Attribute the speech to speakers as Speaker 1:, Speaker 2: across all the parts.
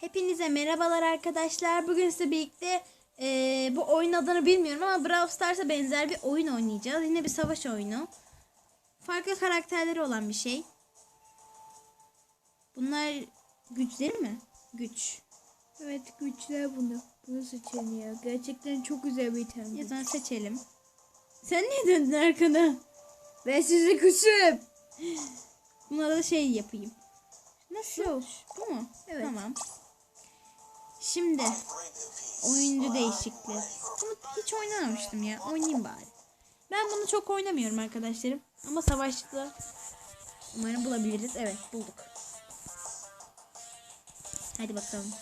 Speaker 1: Hepinize merhabalar arkadaşlar. Bugün size birlikte eee, bu oyun adını bilmiyorum ama Brawl Stars'a benzer bir oyun oynayacağız. Yine bir savaş oyunu. Farklı karakterleri olan bir şey. Bunlar güçleri mi? Güç.
Speaker 2: Evet güçler bunu. Bunu seçelim ya. Gerçekten çok güzel bir item.
Speaker 1: Ya zaman seçelim. Sen niye döndün arkana?
Speaker 2: Ben sizi küsüm.
Speaker 1: Buna da şey yapayım. Nasıl? Bu mu?
Speaker 2: Evet.
Speaker 1: Tamam. Şimdi oyuncu değişikliği. Bunu hiç oynamamıştım ya. Oynayayım bari. Ben bunu çok oynamıyorum arkadaşlarım. Ama savaşta umarım bulabiliriz. Evet bulduk. Hadi bakalım.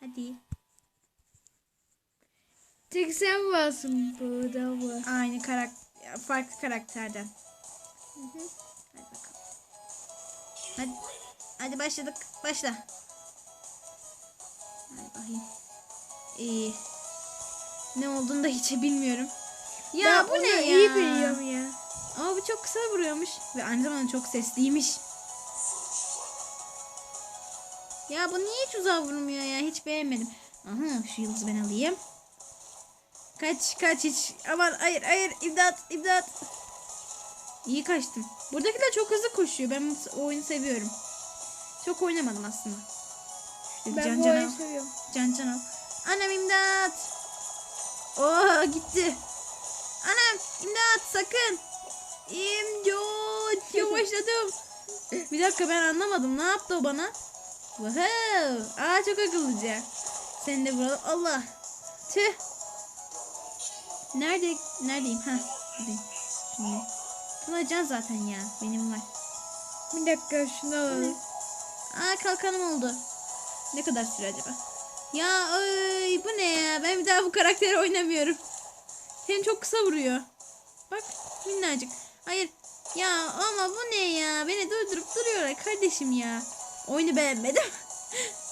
Speaker 1: Hadi.
Speaker 2: Tek sen varsın burada var.
Speaker 1: Aynı karakter, farklı karakterden. Hadi bakalım. Hadi, hadi başladık. Başla. Hadi bakayım. Ee, ne olduğunu da hiç bilmiyorum. Ya
Speaker 2: Ben
Speaker 1: bu ne ya?
Speaker 2: iyi biliyorum ya.
Speaker 1: Ama bu çok kısa vuruyormuş. Ve aynı zamanda çok sesliymiş. Ya bu niye hiç uzağa vurmuyor ya? Hiç beğenmedim. Aha şu yıldızı ben alayım. Kaç kaç hiç. Aman hayır hayır imdat imdat. İyi kaçtım. Buradakiler çok hızlı koşuyor. Ben bu oyunu seviyorum. Çok oynamadım aslında. İşte
Speaker 2: Ben
Speaker 1: can
Speaker 2: bu oyunu seviyorum.
Speaker 1: Can can al. Anam imdat. Oo gitti. Anam imdat sakın. İmdat yavaşladım. Bir dakika ben anlamadım. Ne yaptı o bana? Wow. Aa çok akıllıca. Sen de burada. Allah. Tüh. Nerede? Neredeyim? Ha. Buradayım. Şimdi. Tuna zaten ya. Benim var.
Speaker 2: Bir dakika şunu alalım.
Speaker 1: Aa kalkanım oldu. Ne kadar süre acaba? Ya ay bu ne ya? Ben bir daha bu karakteri oynamıyorum. Seni çok kısa vuruyor. Bak minnacık. Hayır. Ya ama bu ne ya? Beni durdurup duruyorlar kardeşim ya. Oyunu beğenmedim.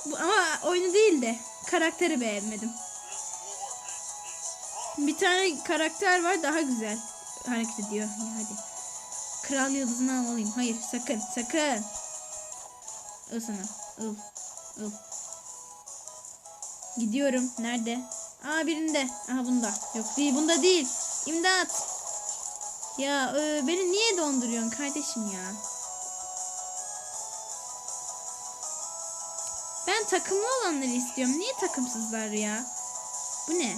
Speaker 1: bu, ama oyunu değil de karakteri beğenmedim. Bir tane karakter var daha güzel hareket ediyor. Hadi. Kral yıldızını alayım. Hayır sakın sakın. Sana. Al. Al. Gidiyorum. Nerede? Aa birinde. Aha bunda. Yok değil. Bunda değil. İmdat. Ya e, beni niye donduruyorsun kardeşim ya? Ben takımlı olanları istiyorum. Niye takımsızlar ya? Bu ne?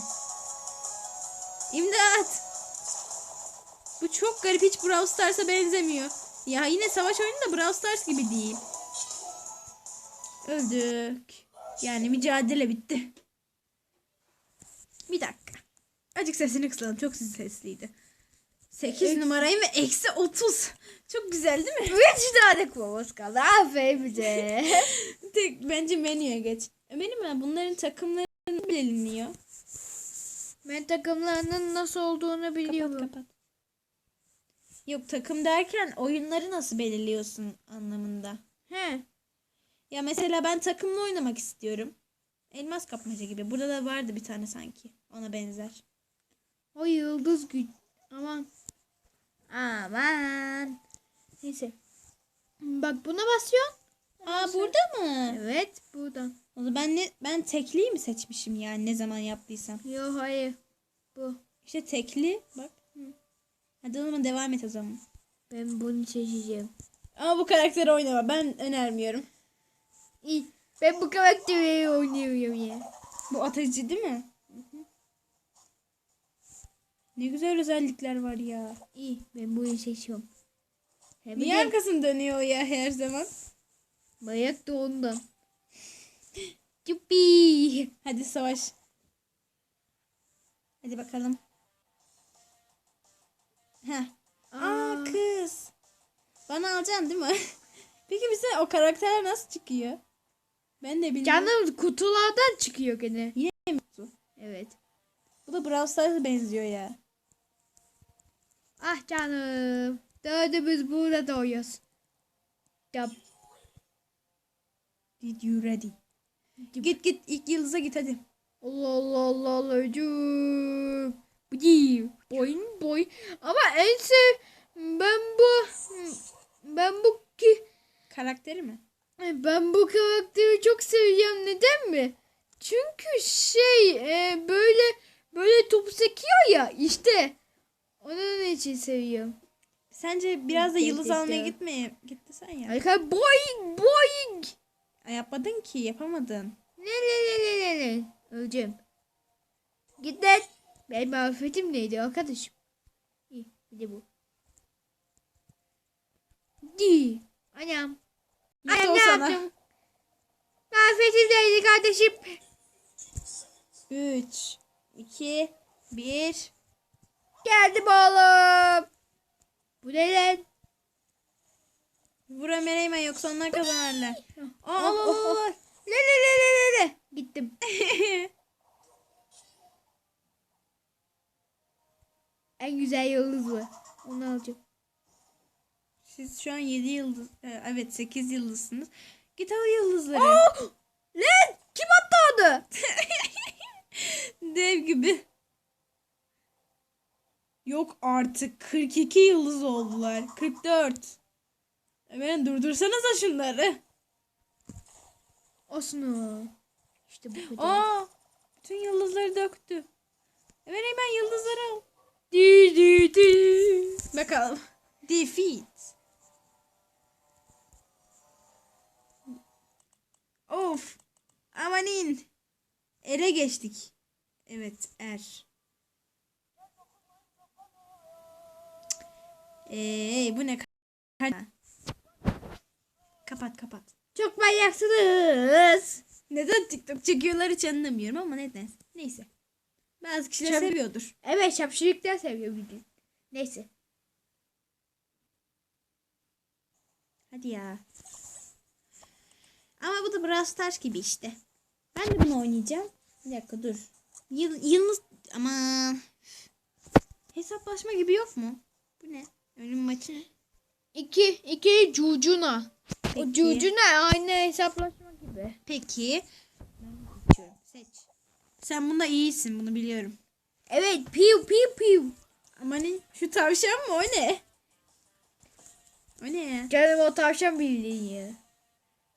Speaker 1: İmdat. Bu çok garip. Hiç Brawl Stars'a benzemiyor. Ya yine savaş oyunu da Brawl Stars gibi değil. Öldük. Yani mücadele bitti. Bir dakika. Azıcık sesini kısalım. Çok sesliydi. 8 numarayım ve eksi 30. Çok güzel değil mi?
Speaker 2: Üç tane kovamız kaldı. Aferin bize.
Speaker 1: Tek, bence menüye geç. E, Benim ben bunların takımları bilinmiyor.
Speaker 2: ben takımlarının nasıl olduğunu biliyorum.
Speaker 1: Kapat kapat. Yok takım derken oyunları nasıl belirliyorsun anlamında.
Speaker 2: He.
Speaker 1: Ya mesela ben takımla oynamak istiyorum. Elmas kapmaca gibi. Burada da vardı bir tane sanki. Ona benzer.
Speaker 2: O yıldız güç. Aman. Aman. Neyse. Bak buna basıyorsun.
Speaker 1: Aa burada mı?
Speaker 2: Evet buradan.
Speaker 1: O zaman ben ne ben tekliyi mi seçmişim yani ne zaman yaptıysam.
Speaker 2: Yok hayır. Bu.
Speaker 1: İşte tekli bak. Hadi o zaman devam et o zaman.
Speaker 2: Ben bunu seçeceğim.
Speaker 1: Ama bu karakteri oynama ben önermiyorum.
Speaker 2: İyi. Ben bu karakteri oynuyorum ya.
Speaker 1: Bu atıcı değil mi? Ne güzel özellikler var ya.
Speaker 2: İyi. Ben bunu seçiyorum. Hem
Speaker 1: Niye
Speaker 2: de
Speaker 1: arkasını dönüyor ya her zaman?
Speaker 2: bayak da ondan. Yuppi.
Speaker 1: Hadi savaş. Hadi bakalım. Heh. Aa,
Speaker 2: Aa.
Speaker 1: kız. Bana alacaksın değil mi? Peki bize o karakter nasıl çıkıyor? Ben de bilmiyorum.
Speaker 2: Canım kutulardan çıkıyor gene.
Speaker 1: Yine mi kutu?
Speaker 2: Evet.
Speaker 1: Bu da Brawl Stars'a benziyor ya.
Speaker 2: Ah canım. Dördümüz burada doğuyoruz. Yap.
Speaker 1: Did you ready? Git git ilk yıldıza git hadi.
Speaker 2: Allah Allah Allah Allah. Cüüm. Bıcım. Boyun boy. Ama en sev ben bu ben bu ki
Speaker 1: Karakteri mi?
Speaker 2: Ay, Ben bu karakteri çok seviyorum. Neden mi? Çünkü şey e, böyle böyle top sekiyor ya işte. Onun için seviyorum.
Speaker 1: Sence biraz da yıldız almaya gitmeye gitti sen ya.
Speaker 2: Arka boing boing.
Speaker 1: Ay, yapmadın ki yapamadın.
Speaker 2: Ne ne ne ne ne ne. Öleceğim. Git lan. Benim afetim neydi arkadaşım? İyi bir de bu. Di. Anam.
Speaker 1: O
Speaker 2: ne
Speaker 1: sana.
Speaker 2: yaptım? Afetim neydi kardeşim?
Speaker 1: 3, 2, 1.
Speaker 2: Geldim oğlum. Bu ne lan?
Speaker 1: Vur Ömer Eymen yoksa onlar kazanırlar. Al al al, al.
Speaker 2: Le le le le le le. Gittim. En güzel yıldız bu. Onu alacağım.
Speaker 1: Siz şu an 7 yıldız, e, evet 8 yıldızsınız. Git al yıldızları.
Speaker 2: Lan kim attı onu?
Speaker 1: Dev gibi. Yok artık 42 yıldız oldular. 44. Ömer'in durdursanıza şunları.
Speaker 2: Osman. İşte bu kadar.
Speaker 1: Aa, bütün yıldızları döktü. Ömer hemen yıldızları al.
Speaker 2: Di di di.
Speaker 1: Bakalım. Defeat. Of. Amanin. Ere geçtik. Evet er. Eee bu ne? ka- Kapat kapat.
Speaker 2: Çok manyaksınız.
Speaker 1: Neden TikTok çekiyorlar hiç anlamıyorum ama neden? Neyse. Bazı kişiler
Speaker 2: Çab-
Speaker 1: seviyordur.
Speaker 2: Evet şapşırıklar seviyor de. Neyse.
Speaker 1: Hadi ya. Da Brawl Stars gibi işte. Ben de bunu oynayacağım. Bir dakika dur. Yıl, yıldız ama hesaplaşma gibi yok mu? Bu ne? Ölüm maçı?
Speaker 2: İki, iki cucuna.
Speaker 1: Peki.
Speaker 2: O cucuna aynı hesaplaşma gibi.
Speaker 1: Peki. Ben seçiyorum. Seç. Sen bunda iyisin bunu biliyorum.
Speaker 2: Evet piu piu piu.
Speaker 1: Amanin şu tavşan mı o ne? O ne?
Speaker 2: Canım o tavşan bildiğin ya.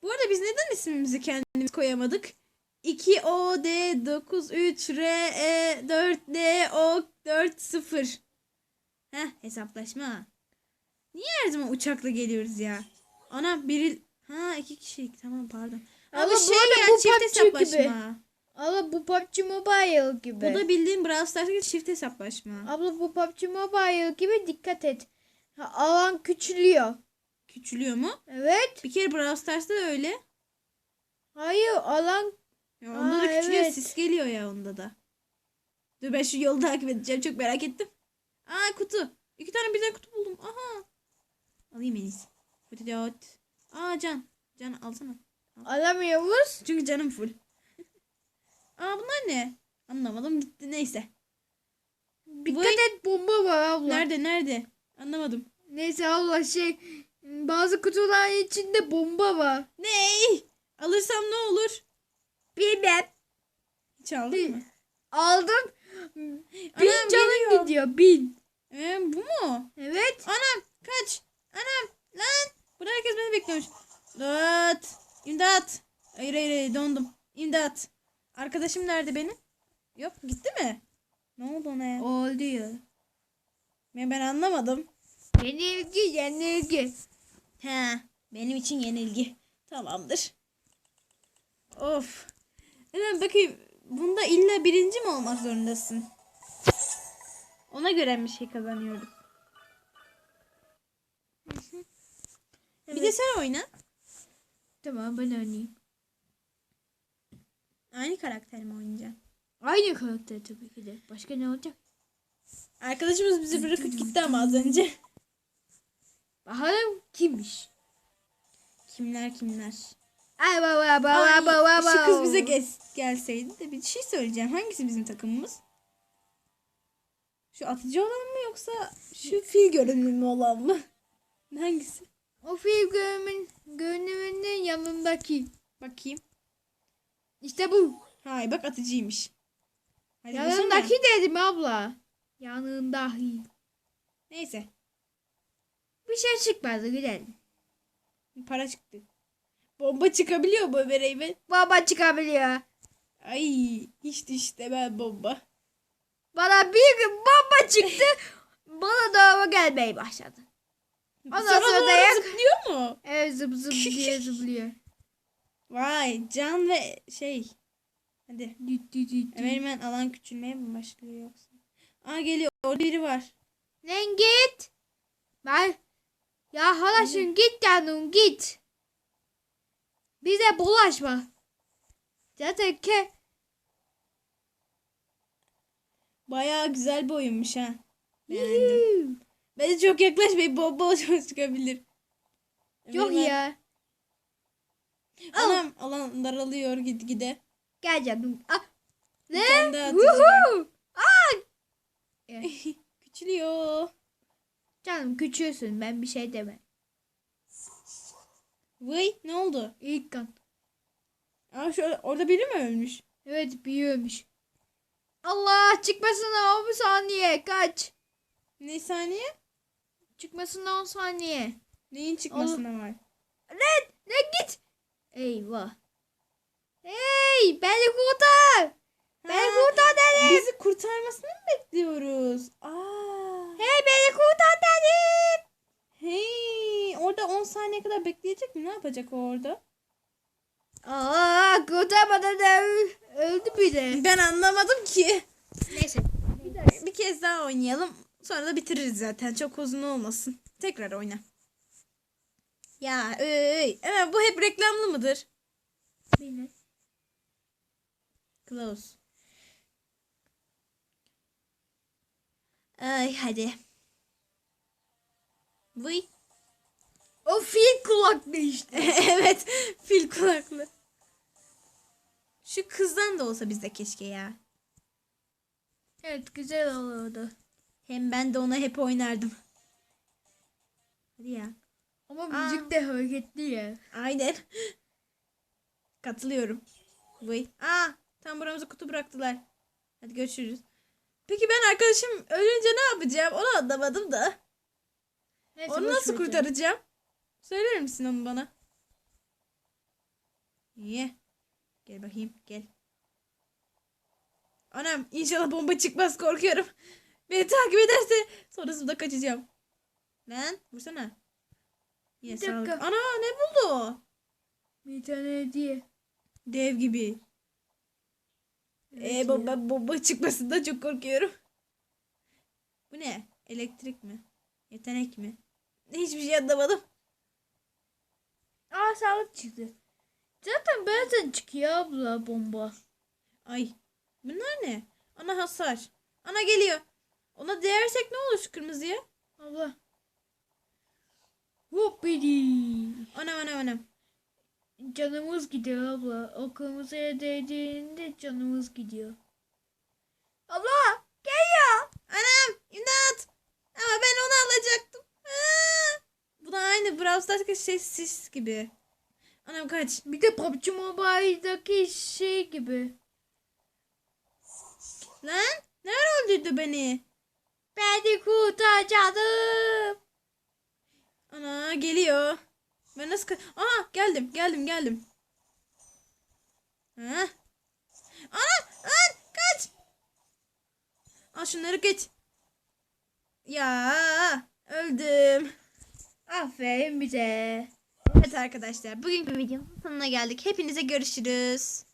Speaker 1: Bu arada biz neden ismimizi kendimiz koyamadık? 2 O D 9 3 R E 4 D O 4 0. Heh hesaplaşma. Niye her zaman uçakla geliyoruz ya? Ana biri ha iki kişilik tamam pardon. Ama
Speaker 2: Ama bu
Speaker 1: şey ya
Speaker 2: bu
Speaker 1: çift
Speaker 2: PUBG
Speaker 1: hesaplaşma.
Speaker 2: gibi. Abla bu PUBG Mobile gibi.
Speaker 1: Bu da bildiğin Brawl Stars'taki çift hesaplaşma.
Speaker 2: Abla bu PUBG Mobile gibi dikkat et. Alan küçülüyor.
Speaker 1: Küçülüyor mu?
Speaker 2: Evet.
Speaker 1: Bir kere Brawl Stars'ta da öyle.
Speaker 2: Hayır alan
Speaker 1: Ya onda da
Speaker 2: Aa,
Speaker 1: küçülüyor.
Speaker 2: evet.
Speaker 1: Sis geliyor ya onda da. Dur ben şu yolu takip edeceğim. Çok merak ettim. Aa kutu. İki tane birden kutu buldum. Aha. Alayım en iyisi. Dört. Aa can. Can alsana.
Speaker 2: alamıyoruz.
Speaker 1: Çünkü canım full. Aa bunlar ne? Anlamadım gitti neyse.
Speaker 2: Dikkat et bomba var abla.
Speaker 1: Nerede nerede? Anlamadım.
Speaker 2: Neyse abla şey bazı kutuların içinde bomba var.
Speaker 1: Ney? Alırsam ne olur?
Speaker 2: Bilmem.
Speaker 1: Hiç aldın mı?
Speaker 2: Aldım.
Speaker 1: Anam,
Speaker 2: Bin canın
Speaker 1: geliyor.
Speaker 2: gidiyor. Bin.
Speaker 1: Ee, bu mu?
Speaker 2: Evet.
Speaker 1: Anam kaç. Anam lan. Burada herkes beni bekliyormuş. İmdat. İmdat. Hayır hayır hayır dondum. İmdat. Arkadaşım nerede benim? Yok gitti mi? Ne oldu ona ya?
Speaker 2: Oldu ya.
Speaker 1: Ben, ben anlamadım.
Speaker 2: Yenilgi yenilgi.
Speaker 1: He, benim için yenilgi. Tamamdır. Of. Hemen bakayım. Bunda illa birinci mi olmak zorundasın? Ona göre bir şey kazanıyoruz. Bir de sen oyna.
Speaker 2: Tamam ben oynayayım.
Speaker 1: Aynı karakter mi oynayacaksın?
Speaker 2: Aynı karakter tabii ki de. Başka ne olacak?
Speaker 1: Arkadaşımız bizi bırakıp gitti ama az önce.
Speaker 2: Bakalım kimmiş?
Speaker 1: Kimler kimler?
Speaker 2: Ay baba baba baba baba.
Speaker 1: şu kız bize gel- gelseydi de bir şey söyleyeceğim. Hangisi bizim takımımız? Şu atıcı olan mı yoksa şu fil görünümlü olan mı? Hangisi?
Speaker 2: O film görünümün, görünümünün yanındaki.
Speaker 1: Bakayım.
Speaker 2: İşte bu.
Speaker 1: Hay bak atıcıymış. Hadi.
Speaker 2: Yanındaki dedim abla. Yanındaki.
Speaker 1: Neyse.
Speaker 2: Bir şey çıkmadı gidelim.
Speaker 1: Para çıktı. Bomba çıkabiliyor mu Ömer Eymen?
Speaker 2: Baba çıkabiliyor.
Speaker 1: Ay hiç istemem bomba.
Speaker 2: Bana bir gün bomba çıktı. Bana hava gelmeye başladı. Ondan
Speaker 1: Sonra
Speaker 2: sonra
Speaker 1: doğru
Speaker 2: dayak-
Speaker 1: zıplıyor mu?
Speaker 2: Evet zıp zıp diye zıplıyor.
Speaker 1: Vay can ve şey. Hadi.
Speaker 2: Düt düt düt.
Speaker 1: Ömer Eymen alan küçülmeye mi başlıyor yoksa? Aa geliyor. Orada biri var.
Speaker 2: Lan git. Ya halaşım git canım git. Bize bulaşma. Zaten ke
Speaker 1: Bayağı güzel bir oyunmuş ha. Beğendim. Bence çok yaklaşmayın bomba çıkabilir.
Speaker 2: Yok
Speaker 1: Eymen-
Speaker 2: ya.
Speaker 1: Anam alan daralıyor gitgide.
Speaker 2: Gel canım. Ah. Ne?
Speaker 1: var.
Speaker 2: Woohoo. Aa.
Speaker 1: Küçülüyor.
Speaker 2: Canım küçüğüsün ben bir şey demem.
Speaker 1: Vay ne oldu?
Speaker 2: İlk kan.
Speaker 1: Aa şu orada biri mi ölmüş?
Speaker 2: Evet büyüyormuş. Allah çıkmasına 10 saniye kaç.
Speaker 1: Ne saniye?
Speaker 2: Çıkmasına 10 saniye.
Speaker 1: Neyin çıkmasına var?
Speaker 2: Ne? Ne git. Eyvah. Hey beni kurtar. Beni
Speaker 1: Ha,
Speaker 2: kurtar dedim.
Speaker 1: Bizi kurtarmasını mı bekliyoruz? Aa.
Speaker 2: Hey beni kurtar dedim.
Speaker 1: Hey, orada 10 saniye kadar bekleyecek mi? Ne yapacak o orada?
Speaker 2: Aa kurtarmadan öldü bir de.
Speaker 1: Ben anlamadım ki.
Speaker 2: Neyse.
Speaker 1: Bir kez daha oynayalım. Sonra da bitiririz zaten. Çok uzun olmasın. Tekrar oyna. Ya öy. Evet, bu hep reklamlı mıdır?
Speaker 2: Bilmem.
Speaker 1: Close. Ay hadi. Vıy.
Speaker 2: O fil kulaklı işte.
Speaker 1: evet. Fil kulaklı. Şu kızdan da olsa bizde keşke ya.
Speaker 2: Evet güzel olurdu.
Speaker 1: Hem ben de ona hep oynardım. Hadi ya.
Speaker 2: Ama müzik de hareketli ya.
Speaker 1: Aynen. Katılıyorum. Vay. Aa, tam buramıza kutu bıraktılar. Hadi görüşürüz. Peki ben arkadaşım ölünce ne yapacağım? Onu anlamadım da.
Speaker 2: Neyse,
Speaker 1: Onu nasıl kurtaracağım? Söyler misin onu bana? İyi. Gel bakayım gel. Anam inşallah bomba çıkmaz korkuyorum. Beni takip ederse sonrasında kaçacağım. Lan vursana. Yine
Speaker 2: Bir dakika.
Speaker 1: sağlık. Ana ne buldu?
Speaker 2: Bir tane hediye.
Speaker 1: Dev gibi.
Speaker 2: Evet
Speaker 1: ee, bomba, bomba çıkmasından çok korkuyorum. Bu ne? Elektrik mi? Yetenek mi? Hiçbir şey anlamadım.
Speaker 2: Aa sağlık çıktı. Zaten bazen çıkıyor abla bomba.
Speaker 1: Ay. Bunlar ne? Ana hasar. Ana geliyor. Ona değersek ne olur şu kırmızıya?
Speaker 2: Abla. Hoppidi.
Speaker 1: Anam anam anam.
Speaker 2: Canımız gidiyor abla. O kırmızıya değdiğinde canımız gidiyor. Abla geliyor.
Speaker 1: Anam imdat. Ama ben onu alacaktım. Aa! Bu da Stars'taki şey sis gibi. Anam kaç.
Speaker 2: Bir de PUBG Mobile'daki şey gibi.
Speaker 1: Lan nerede öldürdü beni?
Speaker 2: Beni kurtar canım.
Speaker 1: Ana geliyor. Ben nasıl Aa geldim geldim geldim. Ha? Ana lan kaç. Al şunları geç. Ya öldüm.
Speaker 2: Aferin bize.
Speaker 1: Evet arkadaşlar bugünkü videonun sonuna geldik. Hepinize görüşürüz.